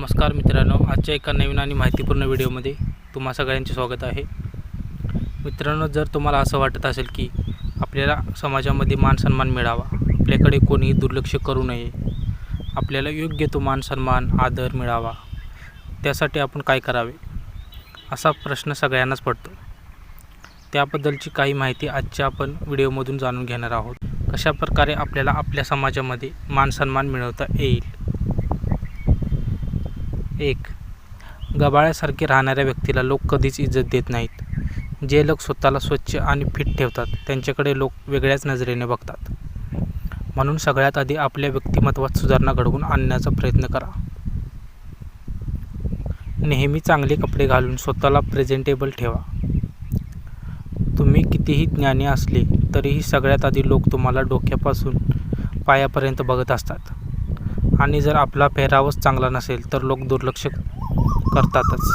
नमस्कार मित्रांनो आजच्या एका नवीन आणि माहितीपूर्ण व्हिडिओमध्ये तुम्हा सगळ्यांचे स्वागत आहे. मित्रांनो जर तुम्हाला असं वाटत असेल की आपल्याला समाजामध्ये मान सन्मान मिळावा आपल्याकडे कोणीही दुर्लक्ष करू नये आपल्याला योग्य तो मान सन्मान आदर मिळावा त्यासाठी आपण काय करावे असा प्रश्न सगळ्यांनाच पडतो. त्याबद्दलची काही माहिती आजच्या आपण व्हिडिओमधून जाणून घेणार आहोत. कशा प्रकारे आपल्याला आपल्या समाजामध्ये मान सन्मान मिळवता येईल एक. गबाळ्यासारखे राहणाऱ्या व्यक्तीला लोक कधीच इज्जत देत नाहीत. जे लोक स्वतःला स्वच्छ आणि फिट ठेवतात त्यांच्याकडे लोक वेगळ्याच नजरेने बघतात. म्हणून सगळ्यात आधी आपल्या व्यक्तिमत्वात सुधारणा घडवून आणण्याचा प्रयत्न करा. नेहमी चांगले कपडे घालून स्वतःला प्रेझेंटेबल ठेवा. तुम्ही कितीही ज्ञानी असले तरीही सगळ्यात आधी लोक तुम्हाला डोक्यापासून पायापर्यंत बघत असतात. आणि जर आपला पेहरावच चांगला नसेल तर लोक दुर्लक्ष करतातच.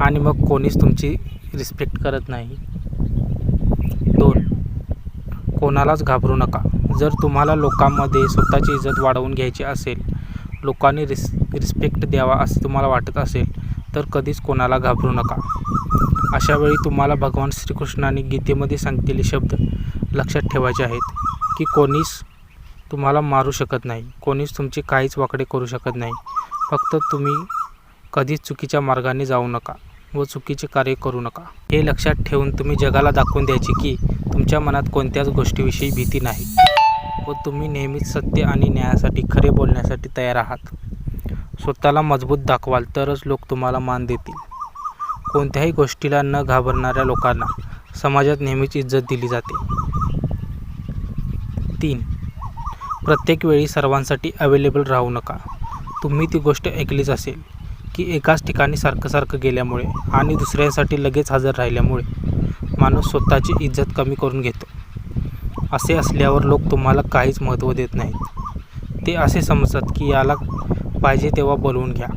आणि मग कोणीच तुमची रिस्पेक्ट करत नाही. दोन कोणालाच घाबरू नका. जर तुम्हाला लोकांमध्ये स्वतःची इज्जत वाढवून घ्यायची असेल लोकांनी रिस रिस्पेक्ट द्यावा असे तुम्हाला वाटत असेल तर कधीच कोणाला घाबरू नका. अशावेळी तुम्हाला भगवान श्रीकृष्णाने गीतेमध्ये सांगितलेले शब्द लक्षात ठेवायचे आहेत की कोणीच तुम्हाला मारू शकत नाही. कोणीच तुमची काहीच वाकडे करू शकत नाही. फक्त तुम्ही कधीच चुकीच्या मार्गाने जाऊ नका व चुकीचे कार्य करू नका. हे लक्षात ठेवून तुम्ही जगाला दाखवून द्यायचे की तुमच्या मनात कोणत्याच गोष्टीविषयी भीती नाही व तुम्ही नेहमीच सत्य आणि न्यायासाठी खरे बोलण्यासाठी तयार आहात. स्वतःला मजबूत दाखवाल तरच लोक तुम्हाला मान देतील. कोणत्याही गोष्टीला न घाबरणाऱ्या लोकांना समाजात नेहमीच इज्जत दिली जाते. तीन प्रत्येक वेळी सर्वांसाठी अवेलेबल राहू नका. तुम्ही ती गोष्ट ऐकलीच असेल की एकाच ठिकाणी सारखं सारखं गेल्यामुळे आणि दुसऱ्यांसाठी लगेच हजर राहिल्यामुळे माणूस स्वतःची इज्जत कमी करून घेतो. असे असल्यावर लोक तुम्हाला काहीच महत्त्व देत नाहीत. ते असे समजतात की याला पाहिजे तेव्हा बोलवून घ्या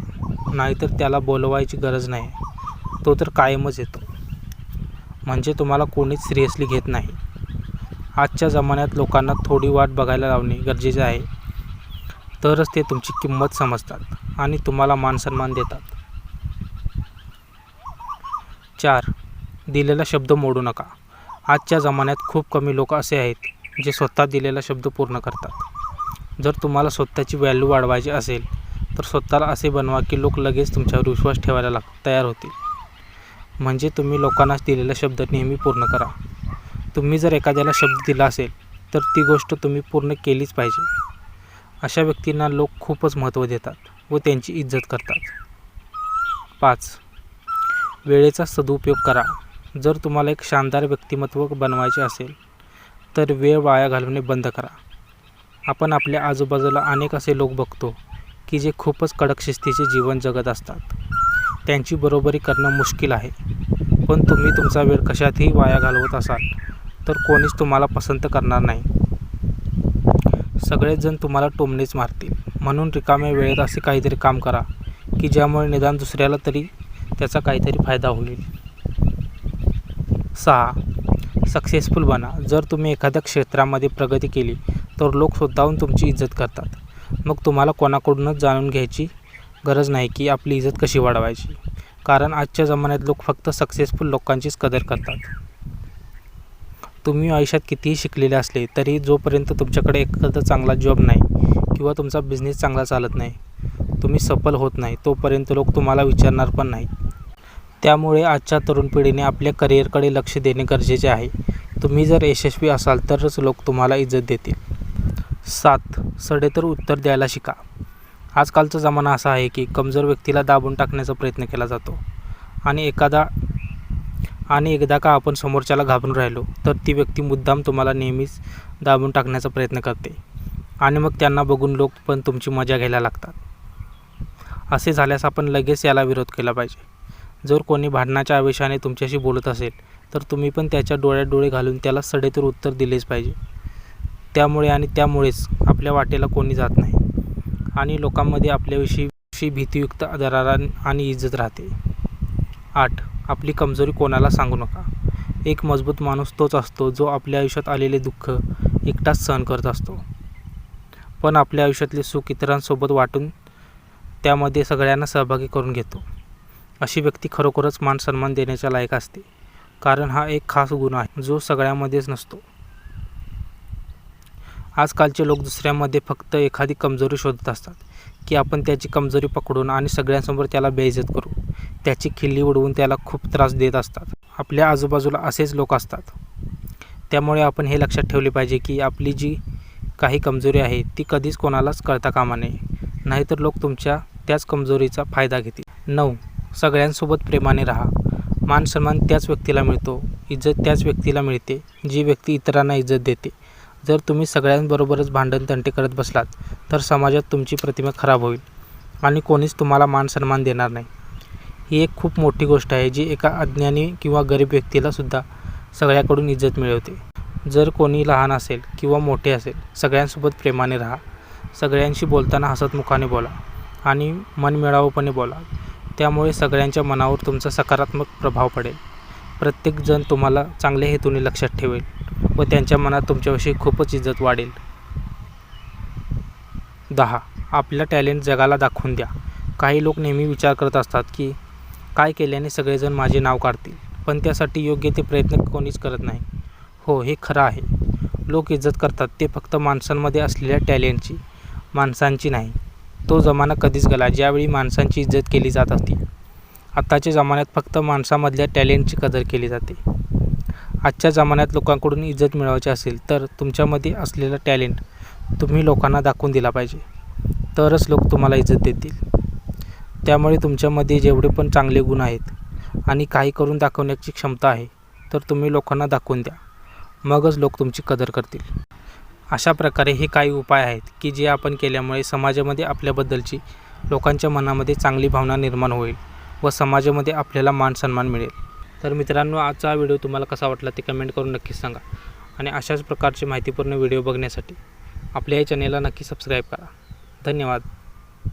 नाहीतर त्याला बोलवायची गरज नाही. तो तर कायमच येतो. म्हणजे तुम्हाला कोणीच सिरियसली घेत नाही. आजच्या जमान्यात लोकांना थोडी वाट बघायला लावणे गरजेचे आहे. तरच ते तुमची किंमत समजतात आणि तुम्हाला मानसन्मान देतात. चार. दिलेला शब्द मोडू नका. आजच्या जमान्यात खूप कमी लोक असे आहेत जे स्वतः दिलेला शब्द पूर्ण करतात. जर तुम्हाला स्वतःची व्हॅल्यू वाढवायची असेल तर स्वतःला असे बनवा की लोक लगेच तुमच्यावर विश्वास ठेवायला लाग तयार होतील. म्हणजे तुम्ही लोकांनाच दिलेला शब्द नेहमी पूर्ण करा. तुम्ही जर एखाद्याला शब्द दिला असेल तर ती गोष्ट तुम्ही पूर्ण केलीच पाहिजे. अशा व्यक्तींना लोक खूपच महत्त्व देतात व त्यांची इज्जत करतात. पाच. वेळेचा सदुपयोग करा. जर तुम्हाला एक शानदार व्यक्तिमत्व बनवायचे असेल तर वेळ वाया घालवणे बंद करा. आपण आपल्या आजूबाजूला अनेक असे लोक बघतो की जे खूपच कडक शिस्तीचे जीवन जगत असतात. त्यांची बरोबरी करणं मुश्किल आहे. पण तुम्ही तुमचा वेळ कशातही वाया घालवत असाल तर कोणीच तुम्हाला पसंत करणार नाही. सगळेच जण तुम्हाला टोमणेच मारतील. म्हणून रिकाम्या वेळेत असे काहीतरी काम करा की ज्यामुळे निदान दुसऱ्याला तरी त्याचा काहीतरी फायदा होईल. सहा. सक्सेसफुल बना. जर तुम्ही एखाद्या क्षेत्रामध्ये प्रगती केली तर लोक स्वतःहून तुमची इज्जत करतात. मग तुम्हाला कोणाकडूनच जाणून घ्यायची गरज नाही की आपली इज्जत कशी वाढवायची. कारण आजच्या जमान्यात लोक फक्त सक्सेसफुल लोकांचीच कदर करतात. तुम्ही आयुष्यात कितीही शिकलेले असले तरी जोपर्यंत तुमच्याकडे एखादा चांगला जॉब नाही किंवा तुमचा बिझनेस चांगला चालत नाही तुम्ही सफल होत नाही तोपर्यंत लोक तुम्हाला विचारणार पण नाही त्यामुळे आजच्या तरुण पिढीने आपल्या करिअरकडे लक्ष देणे गरजेचे आहे. तुम्ही जर यशस्वी असाल तरच लोक तुम्हाला इज्जत देतील. सात सडेतर उत्तर द्यायला शिका. आजकालचा जमाना असा आहे की कमजोर व्यक्तीला दाबून टाकण्याचा प्रयत्न केला जातो आणि एखादा आणि एकदा का आपण समोरच्याला घाबरून राहिलो तर ती व्यक्ती मुद्दाम तुम्हाला नेहमीच दाबून टाकण्याचा प्रयत्न करते. आणि मग त्यांना बघून लोक पण तुमची मजा घ्यायला लागतात. असे झाल्यास आपण लगेच याला विरोध केला पाहिजे. जर कोणी भांडणाच्या आवेशाने तुमच्याशी बोलत असेल तर तुम्ही पण त्याच्या डोळ्यात डोळे घालून त्याला सडेतर उत्तर दिलेच पाहिजे. त्यामुळे आणि त्यामुळेच आपल्या वाटेला कोणी जात नाही. आणि लोकांमध्ये आपल्याविषयी भीतीयुक्त दरारा आणि इज्जत राहते. आठ. आपली कमजोरी कोणाला सांगू नका. एक मजबूत माणूस तोच असतो जो आपल्या आयुष्यात आलेले दुःख एकटाच सहन करत असतो. पण आपल्या आयुष्यातले सुख इतरांसोबत वाटून त्यामध्ये सगळ्यांना सहभागी करून घेतो. अशी व्यक्ती खरोखरच मान सन्मान देण्याच्या लायक असते. कारण हा एक खास गुण आहे जो सगळ्यामध्येच नसतो. आजकालचे लोक दुसऱ्यामध्ये फक्त एखादी कमजोरी शोधत असतात की आपण त्याची कमजोरी पकडून आणि सगळ्यांसमोर त्याला बेइज्जत करू. त्याची खिल्ली उडवून त्याला खूप त्रास देत असतात. आपल्या आजूबाजूला असेच लोक असतात. त्यामुळे आपण हे लक्षात ठेवले पाहिजे की आपली जी काही कमजोरी आहे ती कधीच कोणालाच कळता कामा नये. नाहीतर लोक तुमच्या त्याच कमजोरीचा फायदा घेतील. नऊ. सगळ्यांसोबत प्रेमाने राहा. मान सन्मान त्याच व्यक्तीला मिळतो. इज्जत त्याच व्यक्तीला मिळते. जी व्यक्ती इतरांना इज्जत देते. जर तुम्ही सगळ्यांबरोबरच भांडण तंटे करत बसलात तर समाजात तुमची प्रतिमा खराब होईल आणि कोणीच तुम्हाला मान सन्मान देणार नाही. ही एक खूप मोठी गोष्ट आहे जी एका अज्ञानी किंवा गरीब व्यक्तीलासुद्धा सगळ्याकडून इज्जत मिळवते. जर कोणी लहान असेल किंवा मोठे असेल सगळ्यांसोबत प्रेमाने राहा. सगळ्यांशी बोलताना हसतमुखाने बोला आणि मनमिळावूपणे बोला. त्यामुळे सगळ्यांच्या मनावर तुमचा सकारात्मक प्रभाव पडेल. प्रत्येकजण तुम्हाला चांगल्या हेतूने लक्षात ठेवेल. व त्यांच्या मनात तुमच्याविषयी खूपच इज्जत वाढेल. दहा. आपलं टॅलेंट जगाला दाखवून द्या. काही लोक नेहमी विचार करत असतात की काय केल्याने सगळेजण माझे नाव काढतील? पण त्यासाठी योग्य ते प्रयत्न कोणीच करत नाही. हो हे खरं आहे. लोक इज्जत करतात. ते फक्त माणसांमध्ये असलेल्या टॅलेंटची माणसांची नाही. तो जमाना कधीच गेला ज्यावेळी माणसांची इज्जत केली जात असती आत्ताच्या जमान्यात फक्त माणसामधल्या टॅलेंटची कदर केली जाते. आजच्या जमान्यात लोकांकडून इज्जत मिळवायची असेल तर तुमच्यामध्ये असलेलं टॅलेंट तुम्ही लोकांना दाखवून दिला पाहिजे. तरच लोक तुम्हाला इज्जत देतील. त्यामुळे तुमच्यामध्ये जेवढे पण चांगले गुण आहेत आणि काही करून दाखवण्याची क्षमता आहे तर तुम्ही लोकांना दाखवून द्या. मगच लोक तुमची कदर करतील. अशा प्रकारे हे काही उपाय आहेत की जे आपण केल्यामुळे समाजामध्ये आपल्याबद्दलची लोकांच्या मनामध्ये चांगली भावना निर्माण होईल व समाजामध्ये आपल्याला मान सन्मान मिळेल. तर मित्रांनो आजचा व्हिडिओ तुम्हाला कसा वाटला ते कमेंट करून नक्कीच सांगा. आणि अशाच प्रकारचे माहितीपूर्ण व्हिडिओ बघण्यासाठी आपल्या या चॅनेलला नक्की सबस्क्राईब करा. धन्यवाद.